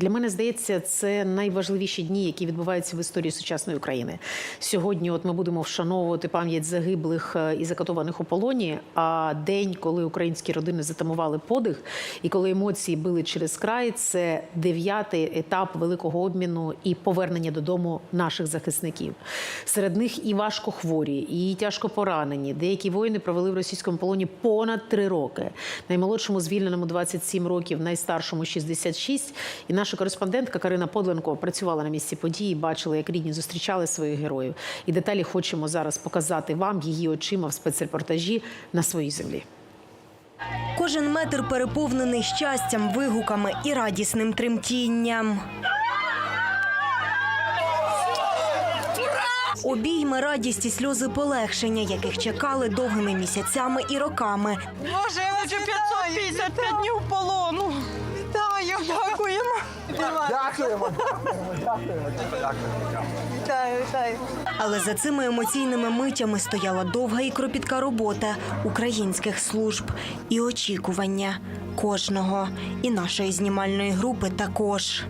Для мене здається, це найважливіші дні, які відбуваються в історії сучасної України. Сьогодні, от ми будемо вшановувати пам'ять загиблих е, і закатованих у полоні. А день, коли українські родини затамували подих, і коли емоції били через край, це дев'ятий етап великого обміну і повернення додому наших захисників. Серед них і важко хворі, і тяжко поранені. Деякі воїни провели в російському полоні понад три роки. Наймолодшому звільненому 27 років, найстаршому 66. І наша кореспондентка Карина Подленко працювала на місці події, бачила, як рідні зустрічали своїх героїв. І деталі хочемо зараз показати вам її очима в спецрепортажі на своїй землі. Кожен метр переповнений щастям, вигуками і радісним тремтінням. Обійми, радість і сльози полегшення, яких чекали довгими місяцями і роками. Боже, я вже 555 днів полону. Дякуємо. Вітаю, вітаю. Але за цими емоційними митями стояла довга і кропітка робота українських служб і очікування кожного, і нашої знімальної групи також.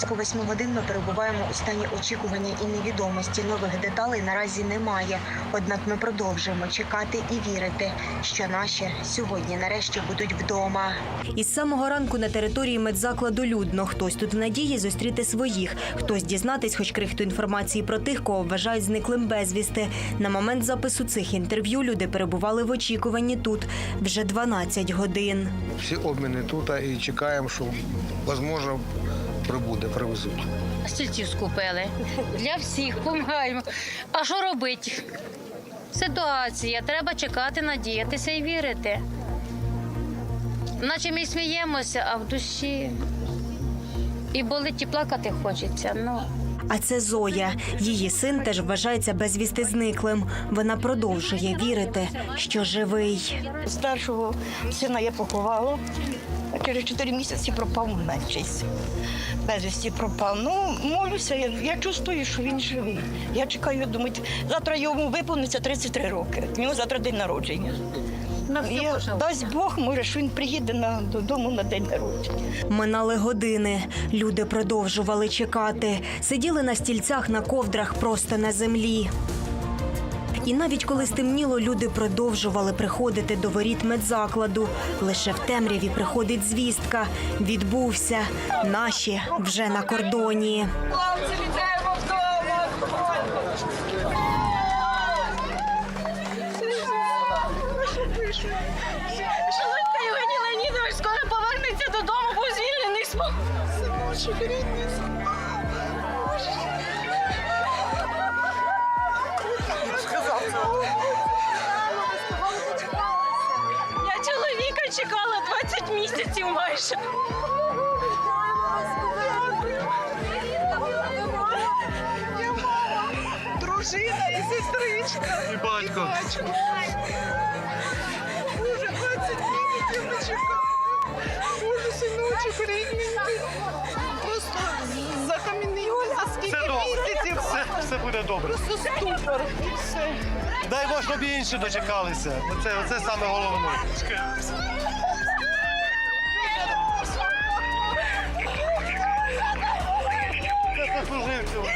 Близько восьми годин ми перебуваємо у стані очікування і невідомості. Нових деталей наразі немає. Однак ми продовжуємо чекати і вірити, що наші сьогодні нарешті будуть вдома. Із самого ранку на території медзакладу людно. Хтось тут в надії зустріти своїх, хтось дізнатись, хоч крихту інформації про тих, кого вважають зниклим безвісти. На момент запису цих інтерв'ю люди перебували в очікуванні тут вже 12 годин. Всі обміни тут і чекаємо, що можливо прибуде, привезуть. Стільців скупили. Для всіх допомагаємо. А що робити? Ситуація. Треба чекати, надіятися і вірити. Наче ми сміємося, а в душі. І болить, і плакати хочеться. Ну. А це Зоя. Її син теж вважається безвісти зниклим. Вона продовжує вірити, що живий. Старшого сина я поховала, а через 4 місяці пропав менший. Безвісті пропав. Ну, молюся, я, я чувствую, що він живий. Я чекаю, думаю, завтра йому виповниться 33 роки. У нього завтра день народження. Я, дасть Бог, може, що він приїде на, додому на день народження. Минали години. Люди продовжували чекати, сиділи на стільцях на ковдрах просто на землі. І навіть коли стемніло, люди продовжували приходити до воріт медзакладу. Лише в темряві приходить звістка. Відбувся. Наші вже на кордоні. Шалинка Євгеній Леонідович скоро повернеться додому, бо звільнений Синочок рідний. Я чоловіка чекала 20 місяців майже. Дружина і сестричка. І батько. Синочок рідний. Просто закам'яніло за скільки місяців. Все, все буде добре. Просто ступор. І все. Дай Бог, щоб і інші дочекалися. Оце, оце саме головне. Це заслужив цього.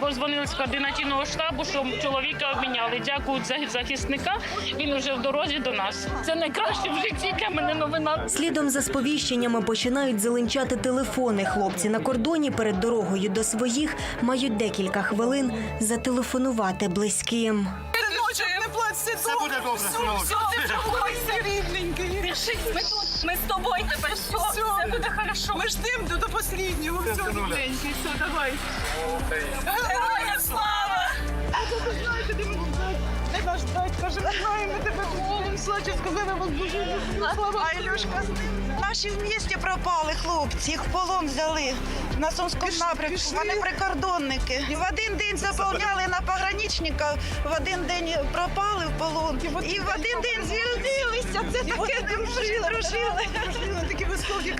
Позвонили з координаційного штабу, що чоловіка обміняли. Дякують за захисника. Він вже в дорозі до нас. Це найкраще в житті для мене новина. Слідом за сповіщеннями починають зеленчати телефони. Хлопці на кордоні перед дорогою до своїх мають декілька хвилин зателефонувати близьким. Синочок, не плач, все Все буде добре, синок. Все, ти заходься, рідненький. Ми тут, ми з тобою тепер, все, все буде хорошо. Ми ждемо до, до останнього, все, синуля. все, давай. Героям слава! А то ви знаєте, де ми стать. Каже, ми знаємо, ми тебе молимося, чи сказали вас дуже слава. А Ілюшка, з ним. наші в місті пропали хлопці, їх в полон взяли на Сумському напрямку. Вони прикордонники. І в один день заповняли на пограничника, в один день пропали в полон. І в один день звільнилися. Це таке дружили, дружили. Такі високі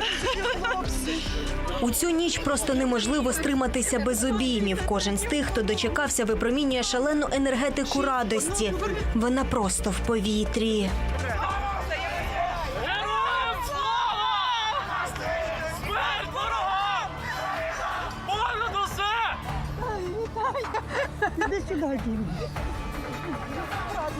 хлопці. У цю ніч просто неможливо стриматися без обіймів. Кожен з тих, хто дочекався, випромінює шалену енергетику радості. Вона просто в повітрі.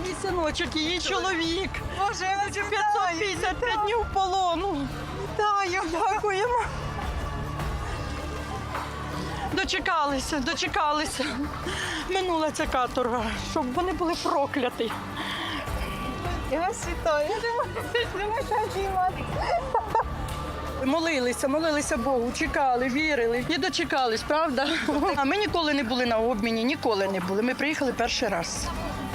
Мій синочок, її чоловік. Боже, 555 днів полону. Вітаю, дякуємо. Дочекалися, дочекалися. Минула ця каторга, щоб вони були прокляті. Я вас вітаю. Молилися, молилися Богу, чекали, вірили і дочекались, правда? А ми ніколи не були на обміні, ніколи не були. Ми приїхали перший раз.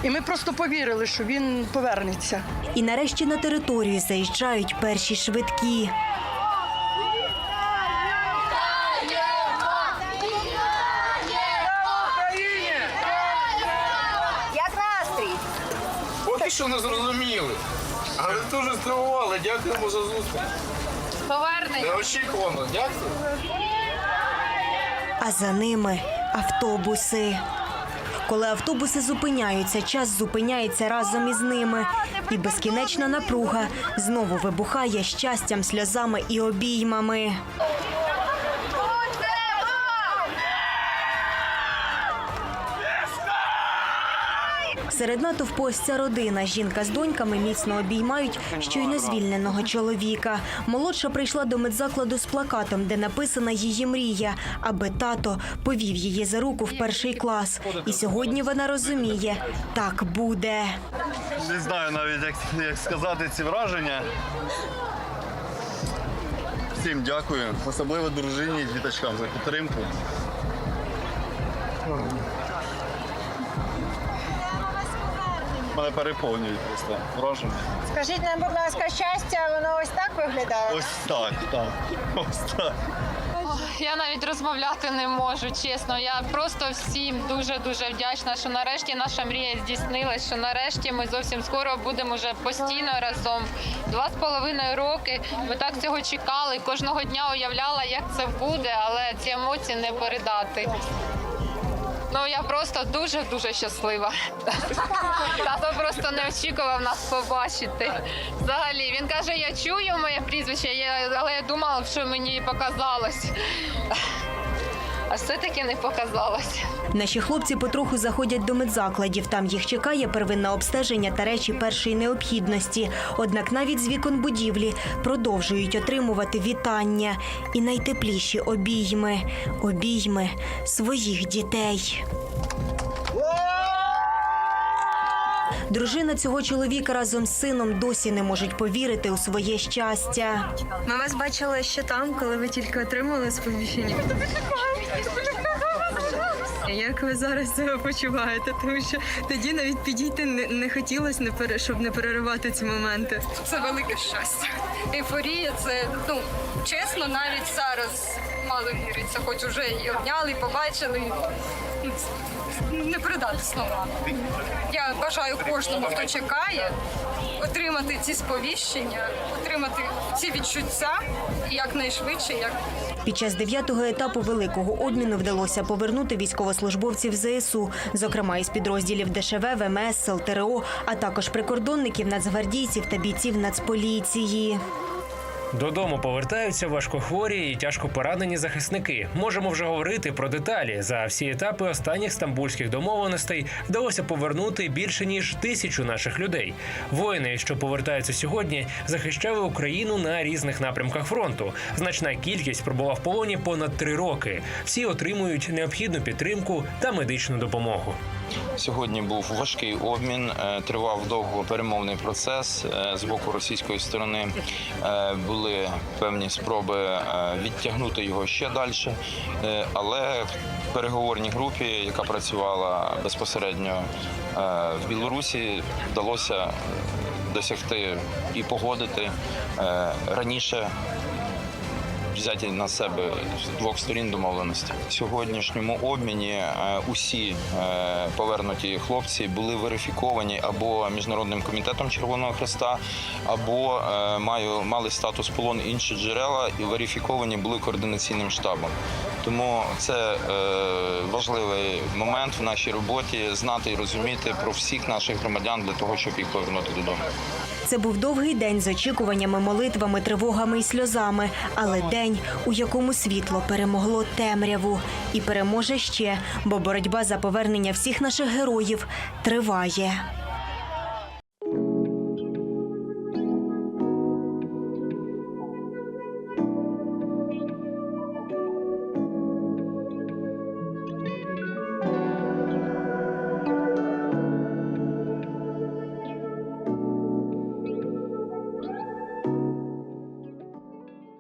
І ми просто повірили, що він повернеться. І нарешті на територію заїжджають перші швидкі. Поки що не зрозуміли. Але дуже здивували. Дякуємо за зустріч. Повернення. Неочікувано. Дякую. А за ними автобуси. Коли автобуси зупиняються, час зупиняється разом із ними. І безкінечна напруга знову вибухає щастям, сльозами і обіймами. Серед натовпу ось ця родина. Жінка з доньками міцно обіймають щойно звільненого чоловіка. Молодша прийшла до медзакладу з плакатом, де написана її мрія, аби тато повів її за руку в перший клас. І сьогодні вона розуміє, так буде. Не знаю навіть, як, як сказати ці враження. Всім дякую, особливо дружині і діточкам за підтримку. Мене переповнюють просто враження. Скажіть нам, будь ласка, щастя, воно ось так виглядає? Ось так, так. Ось так. Я навіть розмовляти не можу, чесно. Я просто всім дуже дуже вдячна, що нарешті наша мрія здійснилась. Що нарешті ми зовсім скоро будемо вже постійно разом. Два з половиною роки. Ми так цього чекали. Кожного дня уявляла, як це буде, але ці емоції не передати. Ну я просто дуже дуже щаслива. Тато просто не очікував нас побачити. Взагалі він каже: я чую моє прізвище, але я думала, що мені показалось. А все-таки не показалось. Наші хлопці потроху заходять до медзакладів. Там їх чекає первинне обстеження та речі першої необхідності. Однак навіть з вікон будівлі продовжують отримувати вітання і найтепліші обійми, обійми своїх дітей. Дружина цього чоловіка разом з сином досі не можуть повірити у своє щастя. Ми вас бачили ще там, коли ви тільки отримали сповіщення. Як ви зараз себе почуваєте? Тому що тоді навіть підійти не, не хотілося, не пере, щоб не переривати ці моменти. Це велике щастя. Ейфорія це ну чесно, навіть зараз мало віриться, хоч уже і обняли, і побачили. Не передати слова. Я бажаю кожному, хто чекає, отримати ці сповіщення, отримати ці відчуття якнайшвидше, як Під час дев'ятого етапу великого обміну вдалося повернути військовослужбовців ЗСУ, зокрема із підрозділів ДШВ, ВМС, Сил ТРО, а також прикордонників, нацгвардійців та бійців Нацполіції. Додому повертаються важкохворі і тяжко поранені захисники. Можемо вже говорити про деталі. За всі етапи останніх стамбульських домовленостей вдалося повернути більше ніж тисячу наших людей. Воїни, що повертаються сьогодні, захищали Україну на різних напрямках фронту. Значна кількість пробула в полоні понад три роки. Всі отримують необхідну підтримку та медичну допомогу. Сьогодні був важкий обмін, е, тривав довго перемовний процес е, з боку російської сторони. Е, Були певні спроби відтягнути його ще далі, але в переговорній групі, яка працювала безпосередньо в Білорусі, вдалося досягти і погодити раніше взяті на себе з двох сторін домовленості. В сьогоднішньому обміні е, усі е, повернуті хлопці були верифіковані або міжнародним комітетом Червоного Хреста, або е, маю мали статус полон інші джерела і верифіковані були координаційним штабом. Тому це е, важливий момент в нашій роботі знати і розуміти про всіх наших громадян для того, щоб їх повернути додому. Це був довгий день з очікуваннями, молитвами, тривогами і сльозами, але день, у якому світло перемогло темряву і переможе ще, бо боротьба за повернення всіх наших героїв триває.